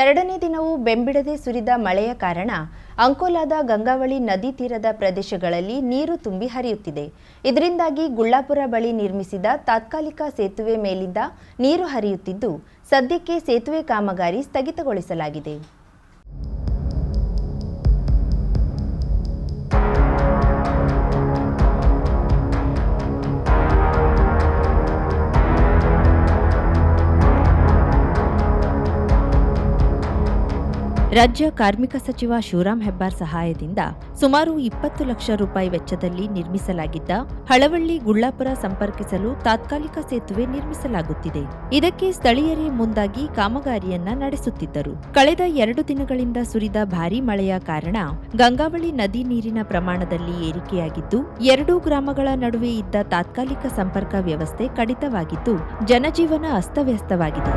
ಎರಡನೇ ದಿನವೂ ಬೆಂಬಿಡದೆ ಸುರಿದ ಮಳೆಯ ಕಾರಣ ಅಂಕೋಲಾದ ಗಂಗಾವಳಿ ನದಿ ತೀರದ ಪ್ರದೇಶಗಳಲ್ಲಿ ನೀರು ತುಂಬಿ ಹರಿಯುತ್ತಿದೆ. ಇದರಿಂದಾಗಿ ಗುಳ್ಳಾಪುರ ಬಳಿ ನಿರ್ಮಿಸಿದ ತಾತ್ಕಾಲಿಕ ಸೇತುವೆ ಮೇಲಿಂದ ನೀರು ಹರಿಯುತ್ತಿದ್ದು, ಸದ್ಯಕ್ಕೆ ಸೇತುವೆ ಕಾಮಗಾರಿ ಸ್ಥಗಿತಗೊಳಿಸಲಾಗಿದೆ. ರಾಜ್ಯ ಕಾರ್ಮಿಕ ಸಚಿವ ಶಿವರಾಂ ಹೆಬ್ಬಾರ್ ಸಹಾಯದಿಂದ ಸುಮಾರು ಇಪ್ಪತ್ತು ಲಕ್ಷ ರೂಪಾಯಿ ವೆಚ್ಚದಲ್ಲಿ ನಿರ್ಮಿಸಲಾಗಿದ್ದ ಹಳವಳ್ಳಿ ಗುಳ್ಳಾಪುರ ಸಂಪರ್ಕಿಸಲು ತಾತ್ಕಾಲಿಕ ಸೇತುವೆ ನಿರ್ಮಿಸಲಾಗುತ್ತಿದೆ. ಇದಕ್ಕೆ ಸ್ಥಳೀಯರೇ ಮುಂದಾಗಿ ಕಾಮಗಾರಿಯನ್ನ ನಡೆಸುತ್ತಿದ್ದರು. ಕಳೆದ ಎರಡು ದಿನಗಳಿಂದ ಸುರಿದ ಭಾರೀ ಮಳೆಯ ಕಾರಣ ಗಂಗಾವಳಿ ನದಿ ನೀರಿನ ಪ್ರಮಾಣದಲ್ಲಿ ಏರಿಕೆಯಾಗಿದ್ದು, ಎರಡೂ ಗ್ರಾಮಗಳ ನಡುವೆ ಇದ್ದ ತಾತ್ಕಾಲಿಕ ಸಂಪರ್ಕ ವ್ಯವಸ್ಥೆ ಕಡಿತವಾಗಿದ್ದು, ಜನಜೀವನ ಅಸ್ತವ್ಯಸ್ತವಾಗಿದೆ.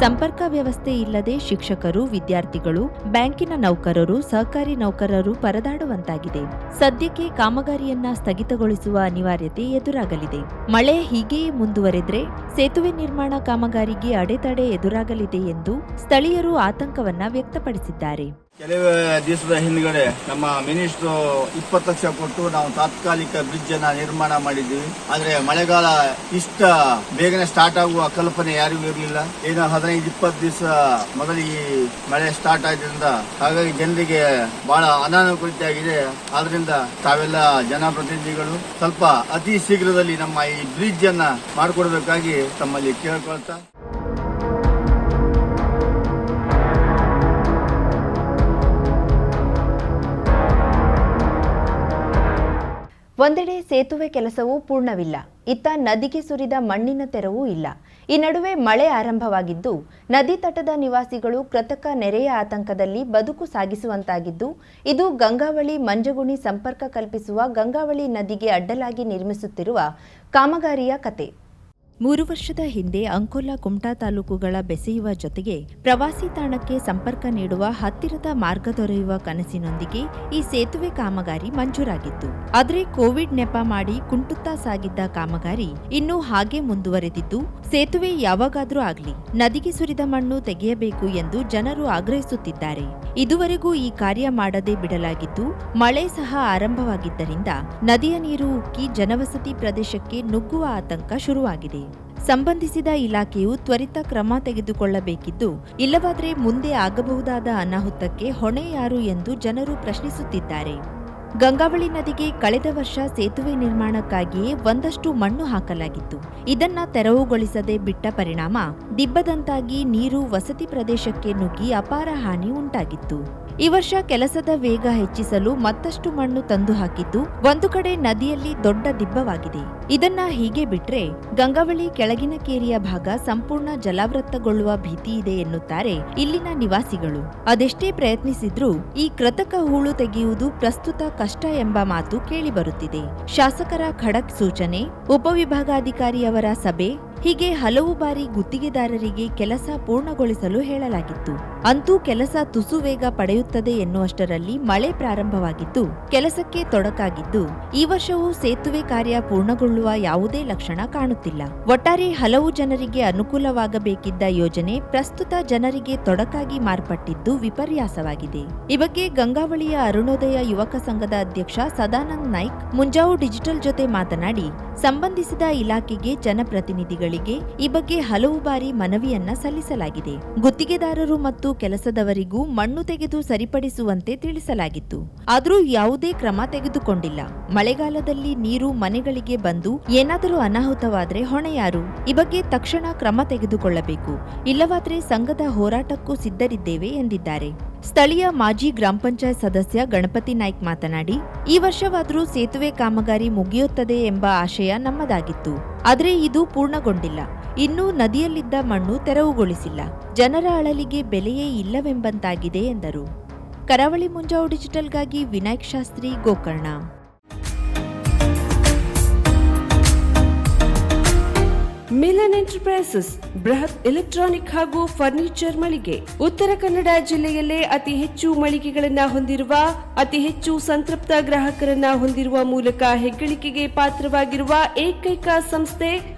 ಸಂಪರ್ಕ ವ್ಯವಸ್ಥೆ ಇಲ್ಲದೆ ಶಿಕ್ಷಕರು, ವಿದ್ಯಾರ್ಥಿಗಳು, ಬ್ಯಾಂಕಿನ ನೌಕರರು ಸಹಕಾರಿ ನೌಕರರು ಪರದಾಡುವಂತಾಗಿದೆ. ಸದ್ಯಕ್ಕೆ ಕಾಮಗಾರಿಯನ್ನ ಸ್ಥಗಿತಗೊಳಿಸುವ ಅನಿವಾರ್ಯತೆ ಎದುರಾಗಲಿದೆ. ಮಳೆ ಹೀಗೆಯೇ ಮುಂದುವರೆದ್ರೆ ಸೇತುವೆ ನಿರ್ಮಾಣ ಕಾಮಗಾರಿಗೆ ಅಡೆತಡೆ ಎದುರಾಗಲಿದೆ ಎಂದು ಸ್ಥಳೀಯರು ಆತಂಕವನ್ನ ವ್ಯಕ್ತಪಡಿಸಿದ್ದಾರೆ. ಕೆಲವೇ ದಿವಸದ ಹಿಂದ್ಗಡೆ ನಮ್ಮ ಮಿನಿಸ್ಟ್ರು ಇಪ್ಪತ್ತು ಲಕ್ಷ ಕೊಟ್ಟು ನಾವು ತಾತ್ಕಾಲಿಕ ಬ್ರಿಡ್ಜ್ ಅನ್ನ ನಿರ್ಮಾಣ ಮಾಡಿದ್ವಿ. ಆದ್ರೆ ಮಳೆಗಾಲ ಇಷ್ಟ ಬೇಗನೆ ಸ್ಟಾರ್ಟ್ ಆಗುವ ಕಲ್ಪನೆ ಯಾರಿಗೂ ಇರಲಿಲ್ಲ. ಏನು ಹದಿನೈದು, ಇಪ್ಪತ್ತು ದಿವಸ ಮೊದಲು ಈ ಮಳೆ ಸ್ಟಾರ್ಟ್ ಆದ್ರಿಂದ ಹಾಗಾಗಿ ಜನರಿಗೆ ಬಹಳ ಅನಾನುಕೂಲತೆ ಆಗಿದೆ ಆದ್ರಿಂದ ತಾವೆಲ್ಲ ಜನಪ್ರತಿನಿಧಿಗಳು ಸ್ವಲ್ಪ ಅತಿ ಶೀಘ್ರದಲ್ಲಿ ನಮ್ಮ ಈ ಬ್ರಿಡ್ಜ್ ಅನ್ನ ಮಾಡಿಕೊಡ್ಬೇಕಾಗಿ ತಮ್ಮಲ್ಲಿ ಕೇಳ್ಕೊಳ್ತಾ ಒಂದೆಡೆ ಸೇತುವೆ ಕೆಲಸವೂ ಪೂರ್ಣವಿಲ್ಲ. ಇತ್ತ ನದಿಗೆ ಸುರಿದ ಮಣ್ಣಿನ ತೆರವೂ ಇಲ್ಲ. ಈ ನಡುವೆ ಮಳೆ ಆರಂಭವಾಗಿದ್ದು, ನದಿ ತಟದ ನಿವಾಸಿಗಳು ಕೃತಕ ನೆರೆಯ ಆತಂಕದಲ್ಲಿ ಬದುಕು ಸಾಗಿಸುವಂತಾಗಿದ್ದು, ಇದು ಗಂಗಾವಳಿ ಮಂಜಗುಣಿ ಸಂಪರ್ಕ ಕಲ್ಪಿಸುವ ಗಂಗಾವಳಿ ನದಿಗೆ ಅಡ್ಡಲಾಗಿ ನಿರ್ಮಿಸುತ್ತಿರುವ ಕಾಮಗಾರಿಯ ಕತೆ. ಮೂರು ವರ್ಷದ ಹಿಂದೆ ಅಂಕೋಲಾ ಕುಮಟಾ ತಾಲೂಕುಗಳ ಬೆಸೆಯುವ ಜೊತೆಗೆ ಪ್ರವಾಸಿ ತಾಣಕ್ಕೆ ಸಂಪರ್ಕ ನೀಡುವ ಹತ್ತಿರದ ಮಾರ್ಗ ದೊರೆಯುವ ಕನಸಿನೊಂದಿಗೆ ಈ ಸೇತುವೆ ಕಾಮಗಾರಿ ಮಂಜೂರಾಗಿತ್ತು. ಆದರೆ ಕೋವಿಡ್ ನೆಪ ಮಾಡಿ ಕುಂಟುತ್ತಾ ಸಾಗಿದ್ದ ಕಾಮಗಾರಿ ಇನ್ನೂ ಹಾಗೆ ಮುಂದುವರೆದಿದ್ದು, ಸೇತುವೆ ಯಾವಾಗಾದರೂ ಆಗಲಿ, ನದಿಗೆ ಸುರಿದ ಮಣ್ಣು ತೆಗೆಯಬೇಕು ಎಂದು ಜನರು ಆಗ್ರಹಿಸುತ್ತಿದ್ದಾರೆ. ಇದುವರೆಗೂ ಈ ಕಾರ್ಯ ಮಾಡದೆ ಬಿಡಲಾಗಿದ್ದು, ಮಳೆ ಸಹ ಆರಂಭವಾಗಿದ್ದರಿಂದ ನದಿಯ ನೀರು ಉಕ್ಕಿ ಜನವಸತಿ ಪ್ರದೇಶಕ್ಕೆ ನುಗ್ಗುವ ಆತಂಕ ಶುರುವಾಗಿದೆ. ಸಂಬಂಧಿಸಿದ ಇಲಾಖೆಯು ತ್ವರಿತ ಕ್ರಮ ತೆಗೆದುಕೊಳ್ಳಬೇಕಿದ್ದು, ಇಲ್ಲವಾದರೆ ಮುಂದೆ ಆಗಬಹುದಾದ ಅನಾಹುತಕ್ಕೆ ಹೊಣೆ ಯಾರು ಎಂದು ಜನರು ಪ್ರಶ್ನಿಸುತ್ತಿದ್ದಾರೆ. ಗಂಗಾವಳಿ ನದಿಗೆ ಕಳೆದ ವರ್ಷ ಸೇತುವೆ ನಿರ್ಮಾಣಕ್ಕಾಗಿಯೇ ಒಂದಷ್ಟು ಮಣ್ಣು ಹಾಕಲಾಗಿತ್ತು. ಇದನ್ನ ತೆರವುಗೊಳಿಸದೆ ಬಿಟ್ಟ ಪರಿಣಾಮ, ದಿಬ್ಬದಂತಾಗಿ ನೀರು ವಸತಿ ಪ್ರದೇಶಕ್ಕೆ ನುಗ್ಗಿ ಅಪಾರ ಹಾನಿ ಉಂಟಾಗಿತ್ತು. ಈ ವರ್ಷ ಕೆಲಸದ ವೇಗ ಹೆಚ್ಚಿಸಲು ಮತ್ತಷ್ಟು ಮಣ್ಣು ತಂದು ಹಾಕಿದ್ದು ಒಂದು ಕಡೆ ನದಿಯಲ್ಲಿ ದೊಡ್ಡ ದಿಬ್ಬವಾಗಿದೆ. ಇದನ್ನ ಹೀಗೆ ಬಿಟ್ರೆ ಗಂಗಾವಳಿ ಕೆಳಗಿನ ಕೇರಿಯ ಭಾಗ ಸಂಪೂರ್ಣ ಜಲಾವೃತ್ತಗೊಳ್ಳುವ ಭೀತಿ ಇದೆ ಎನ್ನುತ್ತಾರೆ ಇಲ್ಲಿನ ನಿವಾಸಿಗಳು. ಅದೆಷ್ಟೇ ಪ್ರಯತ್ನಿಸಿದ್ರೂ ಈ ಕೃತಕ ಹೂಳು ತೆಗೆಯುವುದು ಪ್ರಸ್ತುತ ಕಷ್ಟ ಎಂಬ ಮಾತು ಕೇಳಿಬರುತ್ತಿದೆ. ಶಾಸಕರ ಖಡಕ್ ಸೂಚನೆ, ಉಪವಿಭಾಗಾಧಿಕಾರಿಯವರ ಸಭೆ ಹೀಗೆ ಹಲವು ಬಾರಿ ಗುತ್ತಿಗೆದಾರರಿಗೆ ಕೆಲಸ ಪೂರ್ಣಗೊಳಿಸಲು ಹೇಳಲಾಗಿತ್ತು. ಅಂತೂ ಕೆಲಸ ತುಸು ವೇಗ ಪಡೆಯುತ್ತದೆ ಎನ್ನುವಷ್ಟರಲ್ಲಿ ಮಳೆ ಪ್ರಾರಂಭವಾಗಿದ್ದು, ಕೆಲಸಕ್ಕೆ ತೊಡಕಾಗಿದ್ದು, ಈ ವರ್ಷವೂ ಸೇತುವೆ ಕಾರ್ಯ ಪೂರ್ಣಗೊಳ್ಳುವ ಯಾವುದೇ ಲಕ್ಷಣ ಕಾಣುತ್ತಿಲ್ಲ. ಒಟ್ಟಾರೆ ಹಲವು ಜನರಿಗೆ ಅನುಕೂಲವಾಗಬೇಕಿದ್ದ ಯೋಜನೆ ಪ್ರಸ್ತುತ ಜನರಿಗೆ ತೊಡಕಾಗಿ ಮಾರ್ಪಟ್ಟಿದ್ದು ವಿಪರ್ಯಾಸವಾಗಿದೆ. ಈ ಬಗ್ಗೆ ಗಂಗಾವಳಿಯ ಅರುಣೋದಯ ಯುವಕ ಸಂಘದ ಅಧ್ಯಕ್ಷ ಸದಾನಂದ್ ನಾಯ್ಕ್, ಮುಂಜಾವು ಡಿಜಿಟಲ್ ಜೊತೆ ಮಾತನಾಡಿ, ಸಂಬಂಧಿಸಿದ ಇಲಾಖೆಗೆ ಜನಪ್ರತಿನಿಧಿಗಳಿಗೆ ಈ ಬಗ್ಗೆ ಹಲವು ಬಾರಿ ಮನವಿಯನ್ನ ಸಲ್ಲಿಸಲಾಗಿದೆ. ಗುತ್ತಿಗೆದಾರರು ಮತ್ತು ಕೆಲಸದವರಿಗೂ ಮಣ್ಣು ತೆಗೆದು ಸರಿಪಡಿಸುವಂತೆ ತಿಳಿಸಲಾಗಿತ್ತು. ಆದರೂ ಯಾವುದೇ ಕ್ರಮ ತೆಗೆದುಕೊಂಡಿಲ್ಲ. ಮಳೆಗಾಲದಲ್ಲಿ ನೀರು ಮನೆಗಳಿಗೆ ಬಂದು ಏನಾದರೂ ಅನಾಹುತವಾದರೆ ಹೊಣೆಯಾರು. ಈ ಬಗ್ಗೆ ತಕ್ಷಣ ಕ್ರಮ ತೆಗೆದುಕೊಳ್ಳಬೇಕು. ಇಲ್ಲವಾದರೆ ಸಂಘದ ಹೋರಾಟಕ್ಕೂ ಸಿದ್ಧರಿದ್ದೇವೆ ಎಂದಿದ್ದಾರೆ. ಸ್ಥಳೀಯ ಮಾಜಿ ಗ್ರಾಮ ಪಂಚಾಯತ್ ಸದಸ್ಯ ಗಣಪತಿ ನಾಯ್ಕ್ ಮಾತನಾಡಿ, ಈ ವರ್ಷವಾದರೂ ಸೇತುವೆ ಕಾಮಗಾರಿ ಮುಗಿಯುತ್ತದೆ ಎಂಬ ಆಶಯ ನಮ್ಮದಾಗಿತ್ತು. ಆದರೆ ಇದು ಪೂರ್ಣಗೊಂಡಿಲ್ಲ. ಇನ್ನೂ ನದಿಯಲ್ಲಿದ್ದ ಮಣ್ಣು ತೆರವುಗೊಳಿಸಿಲ್ಲ. ಜನರ ಅಳಲಿಗೆ ಬೆಲೆಯೇ ಇಲ್ಲವೆಂಬಂತಾಗಿದೆ ಎಂದರು. ಕರಾವಳಿ ಮುಂಜಾವು ಡಿಜಿಟಲ್ಗಾಗಿ ವಿನಾಯಕ್ ಶಾಸ್ತ್ರಿ, ಗೋಕರ್ಣ. ಮಿಲನ್ ಎಂಟರ್ಪ್ರೈಸಸ್, ಬೃಹತ್ ಎಲೆಕ್ಟ್ರಾನಿಕ್ ಹಾಗೂ ಫರ್ನಿಚರ್ ಮಳಿಗೆ. ಉತ್ತರ ಕನ್ನಡ ಜಿಲ್ಲೆಯಲ್ಲೇ ಅತಿ ಹೆಚ್ಚು ಮಳಿಗೆಗಳನ್ನು ಹೊಂದಿರುವ, ಅತಿ ಹೆಚ್ಚು ಸಂತೃಪ್ತ ಗ್ರಾಹಕರನ್ನ ಹೊಂದಿರುವ ಮೂಲಕ ಹೆಗ್ಗಳಿಕೆಗೆ ಪಾತ್ರವಾಗಿರುವ ಏಕೈಕ ಸಂಸ್ಥೆ